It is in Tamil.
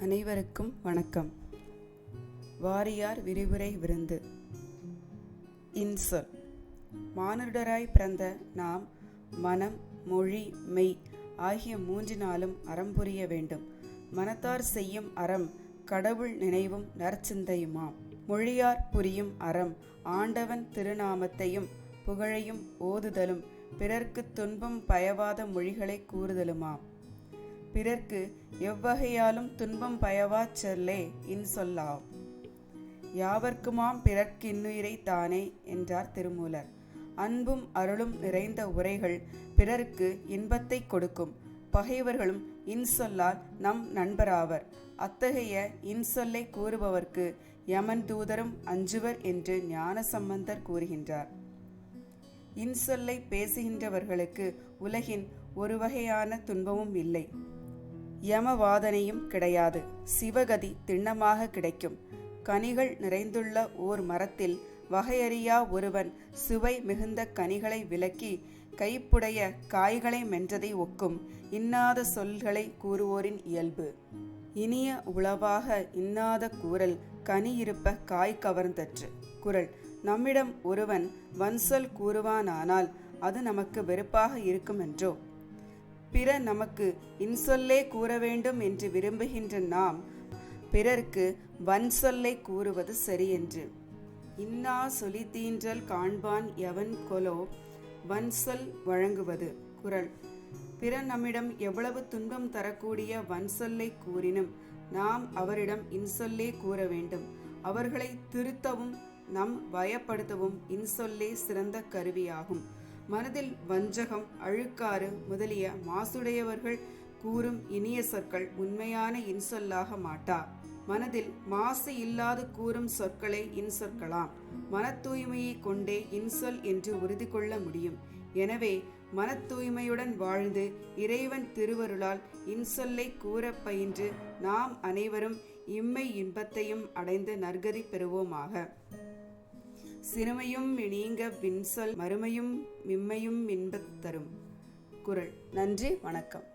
அனைவருக்கும் வணக்கம். வாரியார் விரிவுரை விருந்து. இன்சொல் மானுடராய் பிறந்த நாம் மனம் மொழி மெய் ஆகிய மூன்றினாலும் அறம் புரிய வேண்டும். மனத்தார் செய்யும் அறம் கடவுள் நினைவும் நற்சிந்தையுமாம். மொழியார் புரியும் அறம் ஆண்டவன் திருநாமத்தையும் புகழையும் ஓதுதலும் பிறர்க்கு துன்பம் பயவாத மொழிகளை கூறுதலுமாம். பிறர்க்கு எவ்வகையாலும் துன்பம் பயவாச் சொல்லே இன்சொல்லாம் யாவர்க்குமாம் பிறர்க்கின்னுயிரை தானே என்றார் திருமூலர். அன்பும் அருளும் நிறைந்த உரைகள் பிறர்க்கு இன்பத்தை கொடுக்கும். பகைவர்களும் இன்சொல்லால் நம் நண்பராவர். அத்தகைய இன்சொல்லை கூறுபவர்க்கு யமன் தூதரும் அஞ்சுவர் என்று ஞானசம்பந்தர் கூறுகின்றார். இன்சொல்லை பேசுகின்றவர்களுக்கு உலகின் ஒரு வகையான துன்பமும் இல்லை. யமவாதனையும் கிடையாது. சிவகதி திண்ணமாக கிடைக்கும். கனிகள் நிறைந்துள்ள ஓர் மரத்தில் வகையறியா ஒருவன் சுவை மிகுந்த கனிகளை விலக்கி கைப்புடைய காய்களை மென்றதை ஒக்கும். இன்னாத சொல்களை கூறுவோரின் இயல்பு. இனிய உளவாக இன்னாத கூறல் கனி இருப்ப காய் கவர்ந்தற்று. குரல் நம்மிடம் ஒருவன் வன்சொல் கூறுவானானால் அது நமக்கு வெறுப்பாக இருக்குமென்றோ பிற நமக்கு இன்சொல்லே கூற வேண்டும் என்று விரும்புகின்ற நாம் பிறர்க்கு வன்சொல்லை கூறுவது சரியென்று இன்னா சொலித்தீன்றல் காண்பான் எவன் கொலோ வன்சொல் வழங்குவது குரல் பிற நம்மிடம் எவ்வளவு துன்பம் தரக்கூடிய வன்சொல்லை கூறினும் நாம் அவரிடம் இன்சொல்லே கூற வேண்டும். அவர்களை திருத்தவும் நம் பயப்படுத்தவும் இன்சொல்லே சிறந்த கருவியாகும். மனதில் வஞ்சகம் அழுக்காறு முதலிய மாசுடையவர்கள் கூறும் இனிய சொற்கள் உண்மையான இன்சொல்லாக மாட்டா. மனதில் மாசு இல்லாது கூறும் சொற்களை இன்சொற்களாம். மன தூய்மையை கொண்டே இன்சொல் என்று உறுதி கொள்ள முடியும். எனவே மன தூய்மையுடன் வாழ்ந்து இறைவன் திருவருளால் இன்சொல்லை கூற பயின்று நாம் அனைவரும் இம்மை இன்பத்தையும் அடைந்து நற்கதி பெறுவோமாக. சிறுமையும் நீங்க வின்சொல் மறுமையும் மிம்மையும் இன்பத் தரும். குரல். நன்றி வணக்கம்.